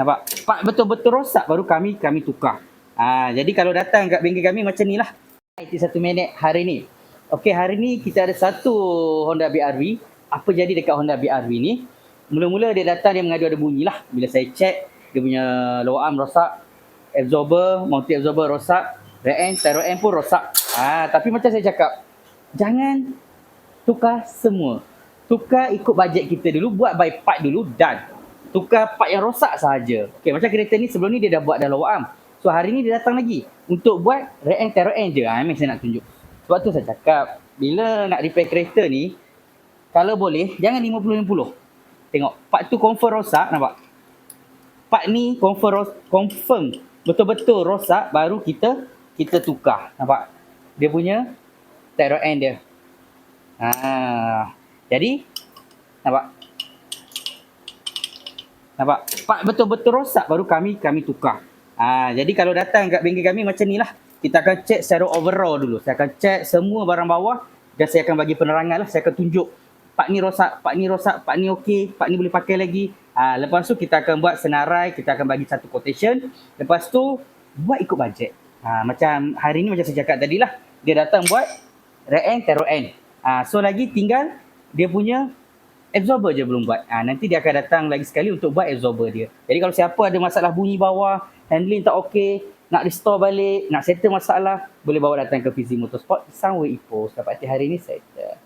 Nampak? Part betul-betul rosak baru kami kami tukar. Ha, jadi kalau datang kat bengkel kami macam ni lah. Itu satu minit hari ni. Okey, hari ni kita ada satu Honda BRV. Apa jadi dekat Honda BRV ni? Mula-mula dia datang dia mengadu ada bunyi lah. Bila saya check, dia punya lower arm rosak. Absorber, multi absorber rosak. Rear end, tyro end pun rosak. Ha, tapi macam saya cakap, jangan tukar semua. Tukar ikut bajet kita dulu, buat by part dulu dan tukar part yang rosak sahaja. Okey, macam kereta ni sebelum ni dia dah buat dah lower arm. So hari ni dia datang lagi untuk buat rear end, end je. Ha, saya nak tunjuk. Sebab tu saya cakap, bila nak repair kereta ni, kalau boleh, jangan 50-50. Tengok, part tu confirm rosak, nampak? Part ni confirm, ros- confirm betul-betul rosak, baru kita kita tukar. Nampak? Dia punya tyro end dia. Ha. Jadi, nampak? Nampak? Part betul-betul rosak baru kami kami tukar. Ha, jadi kalau datang kat bengkel kami macam ni lah. Kita akan check secara overall dulu. Saya akan check semua barang bawah dan saya akan bagi penerangan lah. Saya akan tunjuk part ni rosak, part ni rosak, part ni okey, part ni boleh pakai lagi. Ha, lepas tu kita akan buat senarai, kita akan bagi satu quotation. Lepas tu buat ikut bajet. Ha, macam hari ni macam saya cakap tadi lah. Dia datang buat end, tyro end. Ha, so lagi tinggal dia punya absorber je belum buat. Ha, nanti dia akan datang lagi sekali untuk buat absorber dia. Jadi kalau siapa ada masalah bunyi bawah, handling tak okey, nak restore balik, nak settle masalah, boleh bawa datang ke Fizi Motorsport, Sunway Ipoh. Dapat hari ni settle.